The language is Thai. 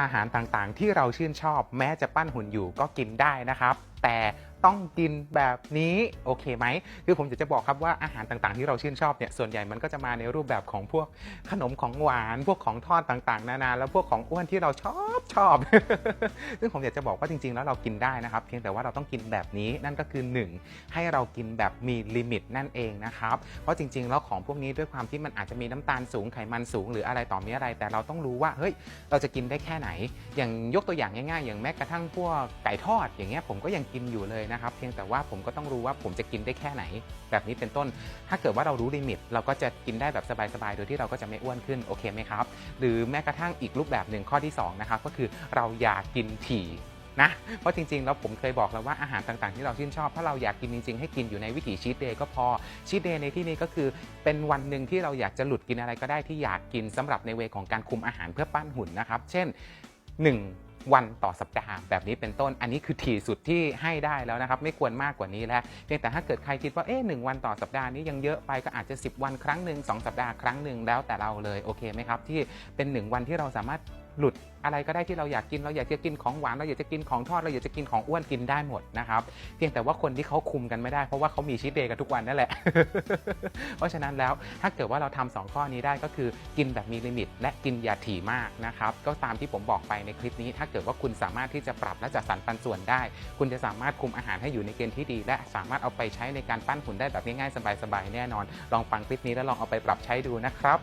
อาหารต่างๆ ที่เราชื่นชอบ แม้จะปั้นหุ่นอยู่ก็กินได้นะครับ แต่ ต้องกินแบบนี้โอเคไหมคือผมอยากจะบอกครับว่าอาหารต่างๆ ที่เราชื่นชอบเนี่ยส่วนใหญ่มันก็จะมาในรูปแบบของพวกขนมของหวาน พวกของทอดต่างๆ นานา แล้วพวกของอ้วนที่เราชอบชอบ ซึ่งผมอยากจะบอกว่าจริงๆ แล้วเรากินได้นะครับ เพียงแต่ว่าเราต้องกินแบบนี้นั่นก็คือ 1 ให้เรากินแบบมีลิมิตนั่นเองนะครับเพราะจริง ๆ แล้วของพวกนี้ด้วยความที่มันอาจจะมีน้ำตาลสูงไขมันสูง หรืออะไรต่อมีอะไร แต่เราต้องรู้ว่าเฮ้ยเราจะกินได้แค่ไหน อย่างยกตัวอย่างง่าย ๆ อย่างแม้กระทั่งพวกไก่ทอดอย่างเงี้ยผมก็ยังกินอยู่เลยนะครับ เพียงแต่ว่าผมก็ต้องรู้ว่าผมจะกินได้แค่ไหน แบบนี้เป็นต้น ถ้าเกิดว่าเรารู้ลิมิต เราก็จะกินได้แบบสบายๆ โดยที่เราก็จะไม่อ้วนขึ้นโอเคไหมครับ หรือแม้กระทั่งอีกรูปแบบหนึ่งข้อที่สองนะครับก็คือเราอย่ากินถี่นะเพราะจริงๆ แล้วผมเคยบอกแล้วว่าอาหารต่างๆ ที่เราชื่นชอบถ้าเราอยากกินจริงๆ ให้กินอยู่ในวิถีชีตเดย์ก็พอชีตเดย์ในที่นี้ก็คือ เป็นวันหนึ่งที่เราอยากจะหลุดกินอะไรก็ได้ที่อยากกินสำหรับในเวของการคุมอาหารเพื่อปั้นหุ่นนะครับ เช่น 1 วันต่อสัปดาห์แบบนี้เป็นต้น อันนี้คือถี่สุดที่ให้ได้แล้วนะครับ ไม่ควรมากกว่านี้แล้วเพียงแต่ถ้าเกิดใครคิดว่าเอ๊ะหนึ่งวันต่อสัปดาห์นี้ยังเยอะไปก็อาจจะ 10 วันครั้งหนึ่งสองสัปดาห์ครั้งหนึ่งแล้วแต่เราเลยโอเคไหมครับที่เป็น 1 วันที่เราสามารถ หลุดอะไรก็ได้ที่เราอยากกินเราอยากจะกินของหวานเราอยากจะกินของทอดเราอยากจะกินของอ้วนกินได้หมดนะครับเพียงแต่ว่าคนที่เขาคุมกันไม่ได้เพราะว่าเขามีชีตเดย์กันทุกวันนั่นแหละ เพราะฉะนั้นแล้วถ้าเกิดว่าเราทำสองข้อนี้ได้ก็คือกินแบบมีลิมิต และกินอย่าถี่มากนะครับก็ตามที่ผมบอกไปในคลิปนี้ ถ้าเกิดว่าคุณสามารถที่จะปรับและจัดสรรปันส่วนได้ คุณจะสามารถคุมอาหารให้อยู่ในเกณฑ์ที่ดี และสามารถเอาไปใช้ในการปั้นหุ่นได้แบบง่ายๆสบายๆแน่นอน ลองฟังคลิปนี้แล้วลองเอาไปปรับใช้ดูนะครับ